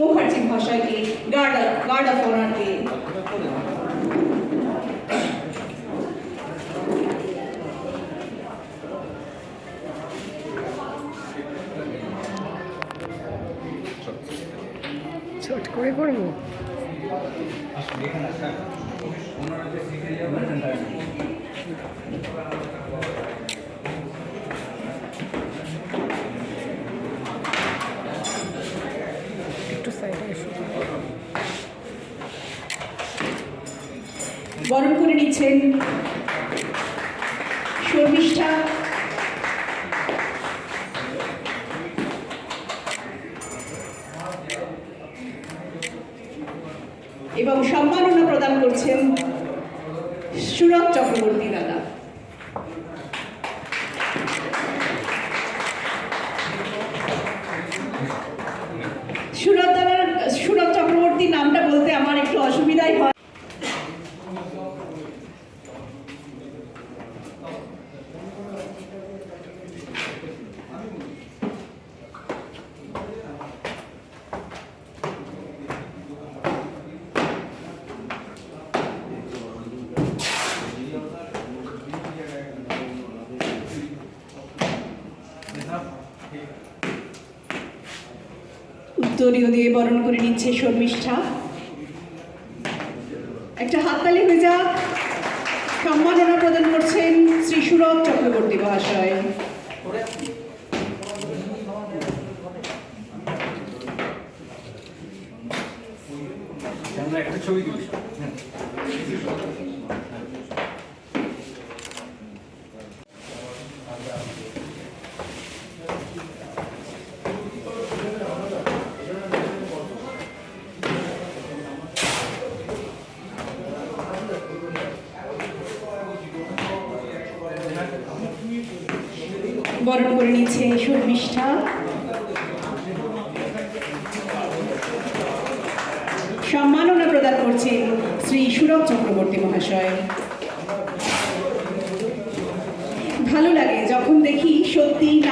মুখার্জি ভাষাকে guard guard of honour দিয়ে ছোট করে করবো একটু বরণ করে নিচ্ছেন শর্মিষ্ঠা। এবং সম্মাননা প্রদান করছেন সুরজ চক্রবর্তী দাদা। সুরজ উত্তরীয় দিয়ে বরণ করে নিচ্ছে শর্মিষ্ঠা। একটা হাততালি হয়ে যাক। সম্মাননা প্রদান করছেন শ্রী সুরজ চক্রবর্তী মহাশয়। একটা ছবি বরণ করে নিচ্ছে শর্মিষ্ঠা। সম্মাননা প্রদান করছেন শ্রী সুরভ চক্রবর্তী মহাশয়। ভালো লাগে যখন দেখি সত্যি নারী